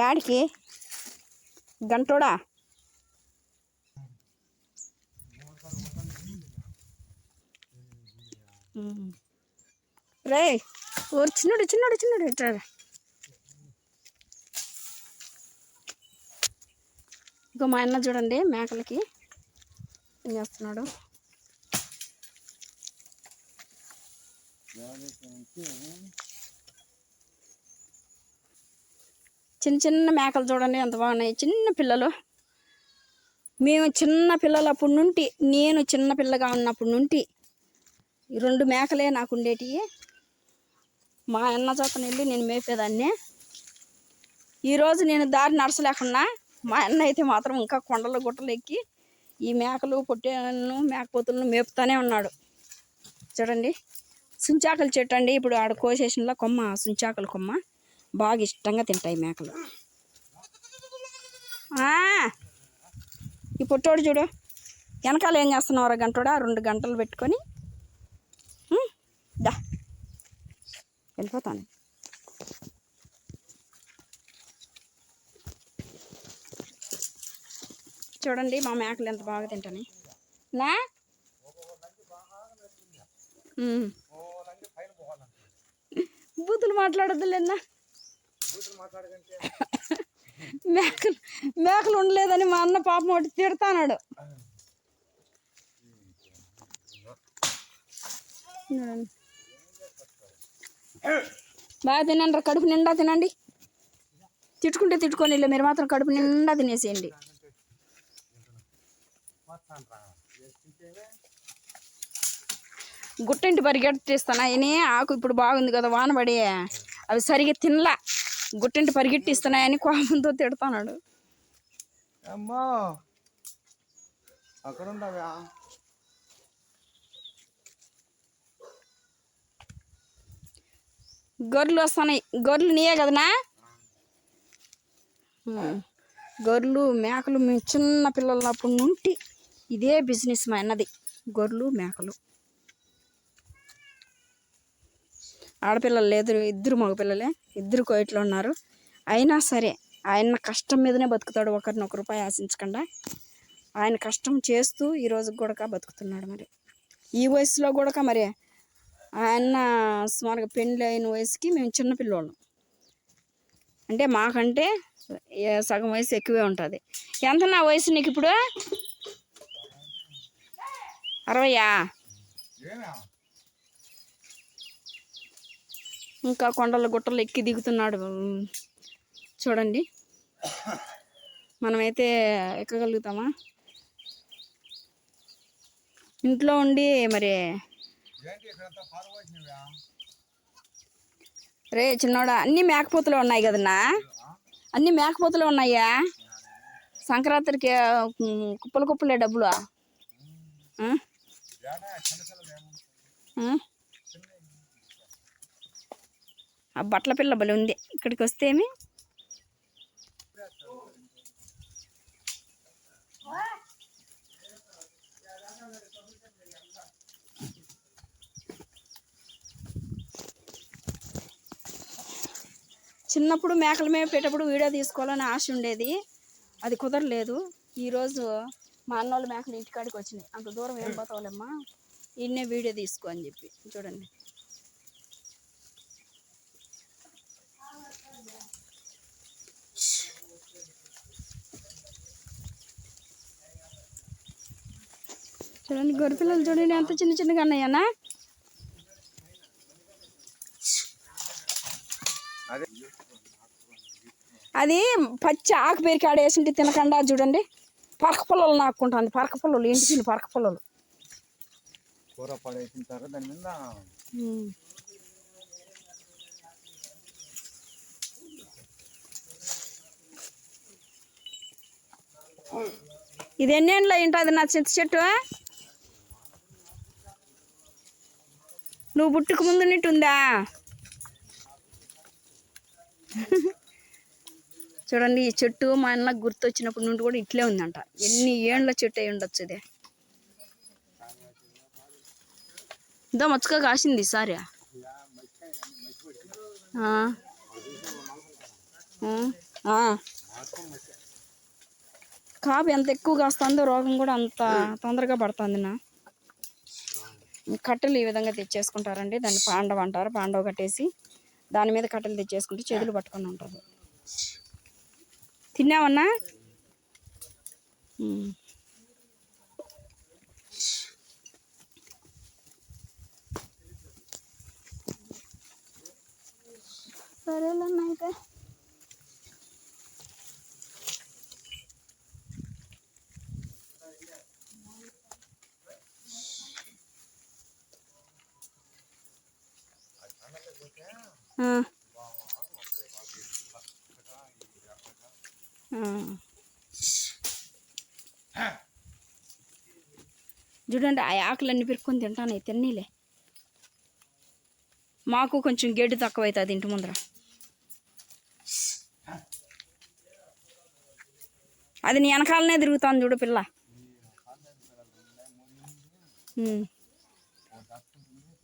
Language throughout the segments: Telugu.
యాడికి గంటోడా? రే ఊరు చిన్నడు చిన్నడు చిన్నడు ఇట్రా ఇంకో మా అన్న చూడండి మేకలకి ఏం చేస్తున్నాడు. చిన్న చిన్న మేకలు చూడండి ఎంత బాగున్నాయి. చిన్న పిల్లలు. మేము చిన్న పిల్లలప్పటి నుండి నేను చిన్న పిల్లగా ఉన్నప్పటి నుండి ఈ రెండు మేకలే నాకు ఉండేటివి మా అన్న చోతన వెళ్ళి నేను మేపేదాన్ని. ఈరోజు నేను దారి నడచలేకున్నా. మా అన్న అయితే మాత్రం ఇంకా కొండలు గుట్టలు ఎక్కి ఈ మేకలు పొట్టేలను మేకపోతులను మేపుతానే ఉన్నాడు. చూడండి. సుంచాకలు చెట్టు అండి ఇప్పుడు ఆడ కోసేషన్లో కొమ్మ సుంచాకల కొమ్మ. బాగా ఇష్టంగా తింటాయి మేకలు. ఈ పొట్టోడు చూడు. వెనకాల ఏం చేస్తున్నావు గంటోడా రెండు గంటలు పెట్టుకొని. దా. వెళ్ళిపోతాను. చూడండి మా మేకలు ఎంత బాగా తింటాయి నా? ఉం. బూతులు మాట్లాడద్దులేనా మేకలు మేకలు ఉండలేదని మా అన్న పాపం ఒకటి తిడతానాడు. బాగా తినండి కడుపు నిండా తినండి. తిట్టుకుంటే తిట్టుకొని ఇల్లు మీరు మాత్రం కడుపు నిండా తినేసేయండి. గుట్టింటి పరిగెట్టిస్తానా ఆయనే ఆకు ఇప్పుడు బాగుంది కదా వాన పడి అవి సరిగా తినలా. గుట్టింటి పరిగెట్టిస్తున్నాయని కోపంతో తిడతానాడు. అమ్మా! అక్కడ ఉండవా గొర్రెలు వస్తున్నాయి. గొర్రెలు నీయే కదనా. గొర్రెలు మేకలు మేము చిన్న పిల్లలప్పటి నుండి ఇదే బిజినెస్ మా అన్నది. గొర్రెలు మేకలు. ఆడపిల్లలు లేదు ఇద్దరు మగపిల్లలే. ఇద్దరు కోయిట్లో ఉన్నారు. అయినా సరే ఆయన కష్టం మీదనే బతుకుతాడు. ఒకరిని ఒక రూపాయి ఆశించకుండా ఆయన కష్టం చేస్తూ ఈ రోజు కూడా బతుకుతున్నాడు మరి. ఈ వయసులో కూడా మరి ఆయన సుమారుగా పెళ్ళి అయిన వయసుకి మేము చిన్న పిల్లోళ్ళం. అంటే మాకంటే సగం వయసు ఎక్కువే ఉంటుంది. ఎంత నా వయసు నీకు ఇప్పుడు అరవయా ఇంకా కొండల గుట్టలు ఎక్కి దిగుతున్నాడు. చూడండి. మనమైతే ఎక్కగలుగుతామా? ఇంట్లో ఉండి మరి రే చిన్నోడా అన్ని మేకపోతులు ఉన్నాయి కదన్నా? అన్ని మేకపోతులు ఉన్నాయా? సంక్రాంతికి కుప్పలు కుప్పలే డబ్బులు? ఆ? బట్టల పిల్ల బలి ఉంది. ఇక్కడికి వస్తే ఏమి చిన్నప్పుడు మేకలు మేపేటప్పుడు వీడియో తీసుకోవాలని ఆశ ఉండేది. అది కుదరలేదు. ఈరోజు మా అన్నోళ్ళ మేకలు ఇంటికాడికి వచ్చినాయి. అంత దూరం ఏం పోతావులేమ్మా? ఇన్నే వీడియో తీసుకో అని చెప్పి. చూడండి. చూడండి గొర్రె పిల్లలు చూడండి ఎంత చిన్న చిన్నగా ఉన్నాయన్నా అదే అది పచ్చి ఆకు పేరుకి ఆడేసింటి తినకుండా చూడండి. పరక పొలాలు నాకుంటుంది పరక పొలాలు ఇంటికి పరక పొలాలు. కూర పడేసిన తర్వాత దాని మీద. ఇది ఎన్ని ఏండ్లు ఉంటుంది నా చింత చెట్టు? నువ్వు పుట్టుకు ముందు నిట్టుందా చూడండి ఈ చెట్టు మా అన్న గుర్తొచ్చినప్పటి నుండి కూడా ఇట్లే ఉందంట. ఎన్ని ఏండ్ల చెట్టు అయి ఉండొచ్చు ఇదే. ఇంత మచ్చుగా కాసింది ఈసారి. కాపు ఎంత ఎక్కువ కాస్తుందో రోగం కూడా అంత తొందరగా పడుతుంది నా కట్టెలు ఈ విధంగా తెచ్చేసుకుంటారండి. దాన్ని పాండవ అంటారు. పాండవ కట్టేసి దాని మీద కట్టెలు తెచ్చేసుకుంటే చేతులు పట్టుకొని ఉంటుంది తిన్నావన్నా? సరేలే అయితే. చూడండి ఆ ఆకులన్నీ పెరుక్కొని తింటాను తిన్నీలే. మాకు కొంచెం గడ్డి తక్కువ అవుతుంది ఇంటి ముందర. అది నీ వెనకాలనే తిరుగుతాను చూడు పిల్ల.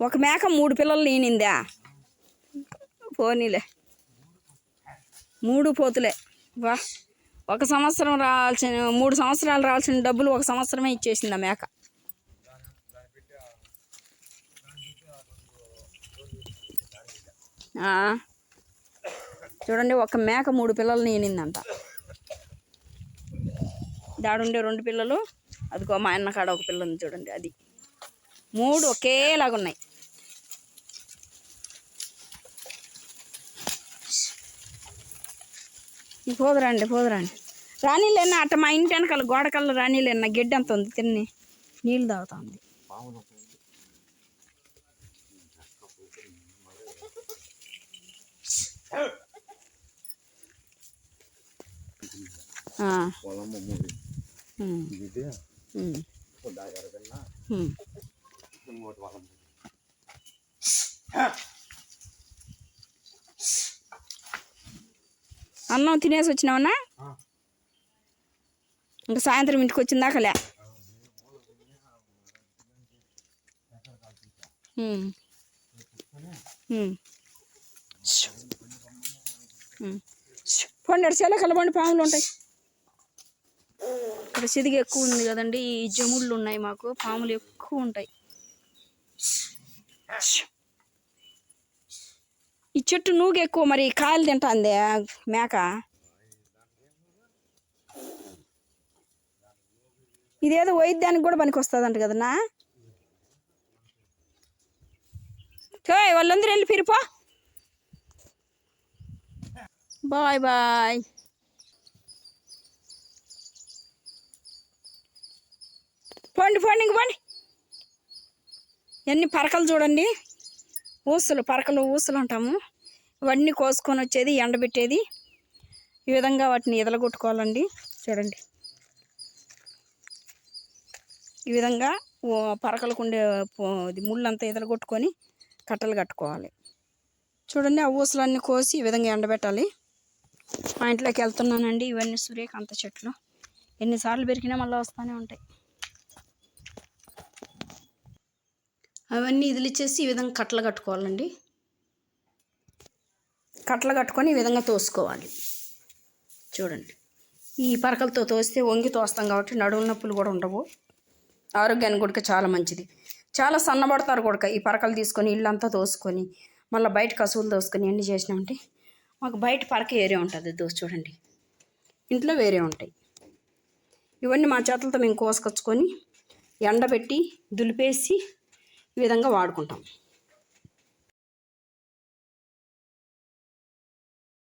ఒక మేక మూడు పిల్లలు నేనిందా? పోనీలే. మూడు పోతులే. వా ఒక సంవత్సరం రావాల్సిన మూడు సంవత్సరాలు రావాల్సిన డబ్బులు ఒక సంవత్సరమే ఇచ్చేసింది ఆ మేక. చూడండి ఒక మేక మూడు పిల్లలు నేనిందంట. దాడుండే రెండు పిల్లలు అదిగో మా అన్న కాడ ఒక పిల్ల ఉంది చూడండి అది. మూడు ఒకేలాగా ఉన్నాయి పోదురండి పోదురండి. రాణిలేన్న అట్ట మా ఇంటి వెనకాల గోడకల్ల రాణిలేన్న గడ్డి అంత ఉంది? తిన్ని. నీళ్ళు తాగుతా ఉంది పాములు ఆ, పొలమ్మ మూడు ఉమ్, ఇది ఉమ్, దాగరకన్నా ఉమ్. ఇంకోటి పొలం అన్నం తినేసి వచ్చినావన్నా? ఇంకా సాయంత్రం ఇంటికి వచ్చిందాకలే. పోండి అటు చెల్ల కలబండి పాములు ఉంటాయి. ఇక్కడ సిదిగి ఎక్కువ ఉంది కదండి ఈ జముళ్ళు ఉన్నాయి మాకు పాములు ఎక్కువ ఉంటాయి. ఈ చెట్టు నూగు ఎక్కువ మరి కాయలు తింటుంది మేక. ఇదేదో వైద్యానికి కూడా పనికి వస్తుందంట కదన్నా. ఓయ్ వాళ్ళందరూ వెళ్ళి పిరిపో. Bye bye. పోండి పోండి ఇంక పోండి. ఎన్ని పరకలు చూడండి. ఊసలు పరకలు ఊసలు అంటాము ఇవన్నీ కోసుకొని వచ్చేది ఎండబెట్టేది. ఈ విధంగా వాటిని ఎదలగొట్టుకోవాలండి. చూడండి. ఈ విధంగా పరకలకు ఉండే ఇది ముళ్ళంతా ఎదలగొట్టుకొని కట్టలు కట్టుకోవాలి. చూడండి ఆ ఊసలన్నీ కోసి ఈ విధంగా ఎండబెట్టాలి. మా ఇంట్లోకి వెళ్తున్నానండి ఇవన్నీ సూర్యకాంత చెట్లు. ఎన్నిసార్లు పెరిగినా మళ్ళీ వస్తూనే ఉంటాయి. అవన్నీ ఇదిలిచ్చేసి ఈ విధంగా కట్టలు కట్టుకోవాలండి. కట్టలు కట్టుకొని ఈ విధంగా తోసుకోవాలి. చూడండి. ఈ పరకలతో తోస్తే వంగి తోస్తాం కాబట్టి నడుము నొప్పులు కూడా ఉండవు. ఆరోగ్యానికి కూడా చాలా మంచిది. చాలా సన్నబడతారు కూడా ఈ పరకలు తీసుకొని ఇల్లంతా తోసుకొని మళ్ళీ బయట కసువులు తోసుకొని ఎన్ని చేసినామంటే మాకు బయట పరక ఏరియా ఉంటుంది. దోసి చూడండి. ఇంట్లో వేరే ఉంటాయి. ఇవన్నీ మా చేతులతో మేము కోసుకొచ్చుకొని ఎండబెట్టి దులిపేసి ఈ విధంగా వాడుకుంటాం.